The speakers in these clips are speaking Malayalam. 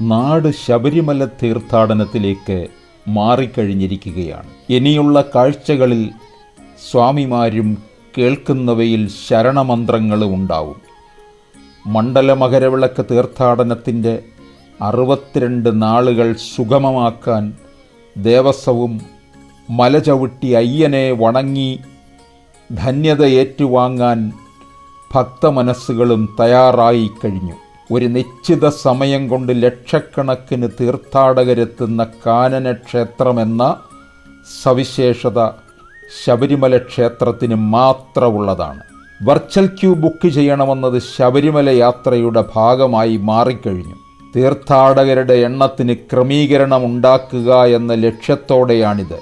നാട് ശബരിമല തീർത്ഥാടനത്തിലേക്ക് മാറിക്കഴിഞ്ഞിരിക്കുകയാണ്. ഇനിയുള്ള കാഴ്ചകളിൽ സ്വാമിമാരും കേൾക്കുന്നവയിൽ ശരണമന്ത്രങ്ങളും ഉണ്ടാവും. മണ്ഡല മകരവിളക്ക് തീർത്ഥാടനത്തിന്റെ അറുപത്തിരണ്ട് നാളുകൾ സുഗമമാക്കാൻ ദേവസ്വവും മലചവിട്ടി അയ്യനെ വണങ്ങി ധന്യത ഏറ്റുവാങ്ങാൻ ഭക്തമനസ്സുകളും തയ്യാറായി കഴിഞ്ഞു. ഒരു നിശ്ചിത സമയം കൊണ്ട് ലക്ഷക്കണക്കിന് തീർത്ഥാടകരെത്തുന്ന കാനന ക്ഷേത്രമെന്ന സവിശേഷത ശബരിമല ക്ഷേത്രത്തിന് മാത്രമുള്ളതാണ്. വെർച്വൽ ക്യൂ ബുക്ക് ചെയ്യണമെന്നത് ശബരിമല യാത്രയുടെ ഭാഗമായി മാറിക്കഴിഞ്ഞു. തീർത്ഥാടകരുടെ എണ്ണത്തിന് ക്രമീകരണം ഉണ്ടാക്കുക എന്ന ലക്ഷ്യത്തോടെയാണിത്.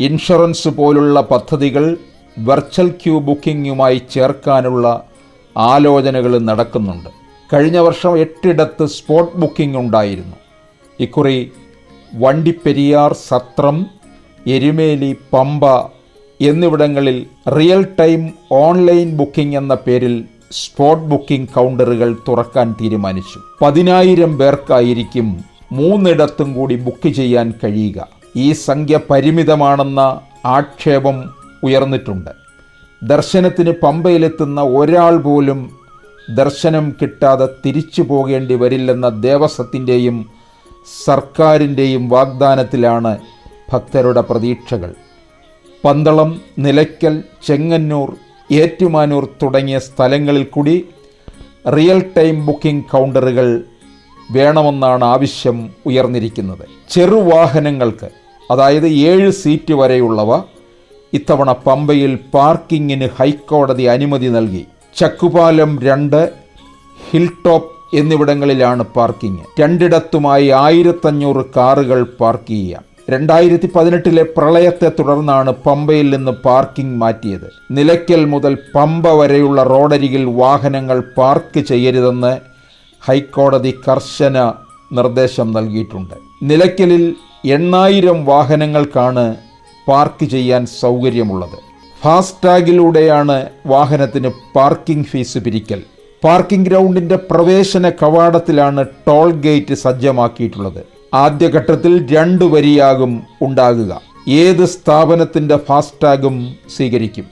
ഇൻഷുറൻസ് പോലുള്ള പദ്ധതികൾ വെർച്വൽ ക്യൂ ബുക്കിംഗുമായി ചേർക്കാനുള്ള ആലോചനകൾ നടക്കുന്നുണ്ട്. കഴിഞ്ഞ വർഷം എട്ടിടത്ത് സ്പോട്ട് ബുക്കിംഗ് ഉണ്ടായിരുന്നു. ഇക്കുറി വണ്ടിപ്പെരിയാർ സത്രം എരുമേലി പമ്പ എന്നിവിടങ്ങളിൽ റിയൽ ടൈം ഓൺലൈൻ ബുക്കിംഗ് എന്ന പേരിൽ സ്പോട്ട് ബുക്കിംഗ് കൗണ്ടറുകൾ തുറക്കാൻ തീരുമാനിച്ചു. പതിനായിരം പേർക്കായിരിക്കും മൂന്നിടത്തും കൂടി ബുക്ക് ചെയ്യാൻ കഴിയുക. ഈ സംഖ്യ പരിമിതമാണെന്ന ആക്ഷേപം ഉയർന്നിട്ടുണ്ട്. ദർശനത്തിന് പമ്പയിലെത്തുന്ന ഒരാൾ പോലും ദർശനം കിട്ടാതെ തിരിച്ചു പോകേണ്ടി വരില്ലെന്ന ദേവസ്വത്തിന്റെയും സർക്കാരിന്റെയും വാഗ്ദാനത്തിലാണ് ഭക്തരുടെ പ്രതീക്ഷകൾ. പന്തളം നിലയ്ക്കൽ ചെങ്ങന്നൂർ ഏറ്റുമാനൂർ തുടങ്ങിയ സ്ഥലങ്ങളിൽ കൂടി റിയൽ ടൈം ബുക്കിംഗ് കൗണ്ടറുകൾ വേണമെന്നാണ് ആവശ്യം ഉയർന്നിരിക്കുന്നത്. ചെറുവാഹനങ്ങൾക്ക് അതായത് ഏഴ് സീറ്റ് വരെയുള്ളവ ഇത്തവണ പമ്പയിൽ പാർക്കിങ്ങിന് ഹൈക്കോടതി അനുമതി നൽകി. ചക്കുപാലം രണ്ട് ഹിൽ ടോപ്പ് എന്നിവിടങ്ങളിലാണ് പാർക്കിംഗ്. രണ്ടിടത്തുമായി ആയിരത്തഞ്ഞൂറ് കാറുകൾ പാർക്ക് ചെയ്യാം. രണ്ടായിരത്തി പതിനെട്ടിലെ പ്രളയത്തെ തുടർന്നാണ് പമ്പയിൽ നിന്ന് പാർക്കിംഗ് മാറ്റിയത്. നിലയ്ക്കൽ മുതൽ പമ്പ വരെയുള്ള റോഡരികിൽ വാഹനങ്ങൾ പാർക്ക് ചെയ്യരുതെന്ന് ഹൈക്കോടതി കർശന നിർദ്ദേശം നൽകിയിട്ടുണ്ട്. നിലയ്ക്കലിൽ എണ്ണായിരം വാഹനങ്ങൾക്കാണ് പാർക്ക് ചെയ്യാൻ സൗകര്യമുള്ളത്. ഫാസ്ടാഗിലൂടെയാണ് വാഹനത്തിന് പാർക്കിംഗ് ഫീസ് പിരിക്കൽ. പാർക്കിംഗ് ഗ്രൗണ്ടിന്റെ പ്രവേശന കവാടത്തിലാണ് ടോൾ ഗേറ്റ് സജ്ജമാക്കിയിട്ടുള്ളത്. ആദ്യഘട്ടത്തിൽ രണ്ടു വരിയാകും ഉണ്ടാകുക. ഏത് സ്ഥാപനത്തിന്റെ ഫാസ്ടാഗും സ്വീകരിക്കും.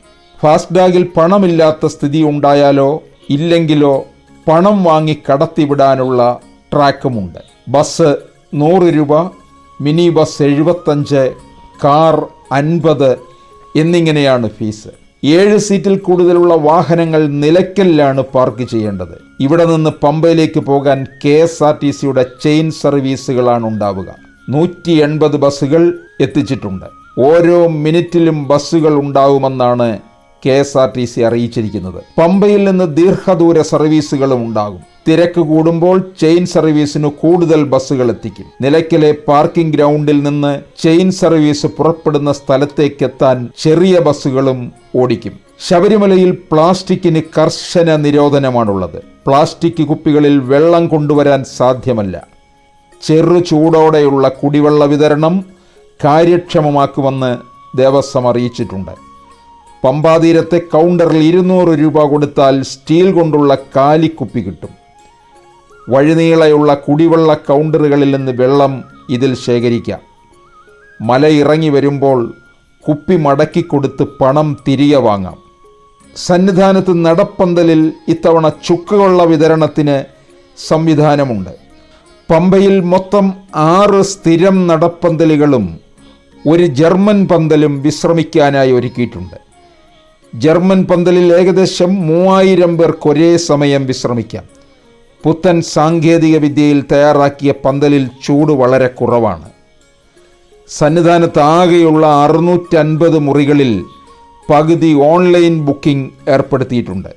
ഫാസ്ടാഗിൽ പണമില്ലാത്ത സ്ഥിതി ഉണ്ടായാലോ ഇല്ലെങ്കിലോ പണം വാങ്ങി കടത്തിവിടാനുള്ള ട്രാക്കുമുണ്ട്. ബസ് നൂറ് രൂപ മിനി ബസ് എഴുപത്തഞ്ച് കാർ അൻപത് എന്നിങ്ങനെയാണ് ഫീസ്. ഏഴ് സീറ്റിൽ കൂടുതലുള്ള വാഹനങ്ങൾ നിലയ്ക്കലിലാണ് പാർക്ക് ചെയ്യേണ്ടത്. ഇവിടെ നിന്ന് പമ്പയിലേക്ക് പോകാൻ കെ എസ് ആർ ടി സിയുടെ ചെയിൻ സർവീസുകളാണ് ഉണ്ടാവുക. നൂറ്റി എൺപത് ബസ്സുകൾ എത്തിച്ചിട്ടുണ്ട്. ഓരോ മിനിറ്റിലും ബസ്സുകൾ ഉണ്ടാവുമെന്നാണ് K S R T C അറിയിച്ചിരിക്കുന്നത്. പമ്പയിൽ നിന്ന് ദീർഘദൂര സർവീസുകളും ഉണ്ടാകും. തിരക്ക് കൂടുമ്പോൾ ചെയിൻ സർവീസിന് കൂടുതൽ ബസ്സുകൾ എത്തിക്കും. നിലയ്ക്കലെ പാർക്കിംഗ് ഗ്രൗണ്ടിൽ നിന്ന് ചെയിൻ സർവീസ് പുറപ്പെടുന്ന സ്ഥലത്തേക്ക് എത്താൻ ചെറിയ ബസ്സുകളും ഓടിക്കും. ശബരിമലയിൽ പ്ലാസ്റ്റിക്കിന് കർശന നിരോധനമാണുള്ളത്. പ്ലാസ്റ്റിക് കുപ്പികളിൽ വെള്ളം കൊണ്ടുവരാൻ സാധ്യമല്ല. ചെറു ചൂടോടെയുള്ള കുടിവെള്ള വിതരണം കാര്യക്ഷമമാക്കുമെന്ന് ദേവസ്വം അറിയിച്ചിട്ടുണ്ട്. പമ്പാതീരത്തെ കൗണ്ടറിൽ ഇരുന്നൂറ് രൂപ കൊടുത്താൽ സ്റ്റീൽ കൊണ്ടുള്ള കാലിക്കുപ്പി കിട്ടും. വഴിനീളയുള്ള കുടിവെള്ള കൗണ്ടറുകളിൽ നിന്ന് വെള്ളം ഇതിൽ ശേഖരിക്കാം. മല ഇറങ്ങി വരുമ്പോൾ കുപ്പി മടക്കി കൊടുത്ത് പണം തിരികെ വാങ്ങാം. സന്നിധാനത്ത് നടപ്പന്തലിൽ ഇത്തവണ ചുക്കുകൊള്ള വിതരണത്തിന് സംവിധാനമുണ്ട്. പമ്പയിൽ മൊത്തം ആറ് സ്ഥിരം നടപ്പന്തലുകളും ഒരു ജർമ്മൻ പന്തലും വിശ്രമിക്കാനായി ഒരുക്കിയിട്ടുണ്ട്. ജർമ്മൻ പന്തലിൽ ഏകദേശം മൂവായിരം പേർക്ക് ഒരേ സമയം വിശ്രമിക്കാം. പുത്തൻ സാങ്കേതിക വിദ്യയിൽ തയ്യാറാക്കിയ പന്തലിൽ ചൂട് വളരെ കുറവാണ്. സന്നിധാനത്ത് ആകെയുള്ള അറുന്നൂറ്റൻപത് മുറികളിൽ പകുതി ഓൺലൈൻ ബുക്കിംഗ് ഏർപ്പെടുത്തിയിട്ടുണ്ട്.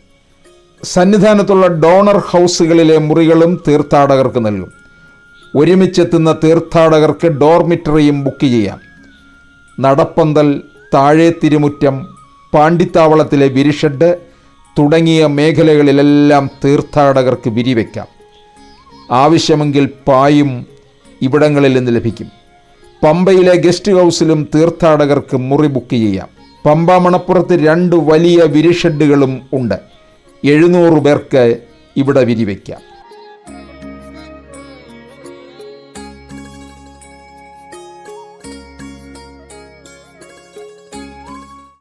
സന്നിധാനത്തുള്ള ഡോണർ ഹൗസുകളിലെ മുറികളും തീർത്ഥാടകർക്ക് നൽകും. ഒരുമിച്ചെത്തുന്ന തീർത്ഥാടകർക്ക് ഡോർമിറ്ററിയും ബുക്ക് ചെയ്യാം. നടപ്പന്തൽ താഴെ തിരുമുറ്റം പാണ്ടിത്താവളത്തിലെ വിരിഷഡ് തുടങ്ങിയ മേഖലകളിലെല്ലാം തീർത്ഥാടകർക്ക് വിരിവെക്കാം. ആവശ്യമെങ്കിൽ പായും ഇവിടങ്ങളിൽ നിന്ന് ലഭിക്കും. പമ്പയിലെ ഗസ്റ്റ് ഹൗസിലും തീർത്ഥാടകർക്ക് മുറി ബുക്ക് ചെയ്യാം. പമ്പ മണപ്പുറത്ത് രണ്ട് വലിയ വിരിഷെഡുകളും ഉണ്ട്. എഴുന്നൂറ് പേർക്ക് ഇവിടെ വിരിവെക്കാം.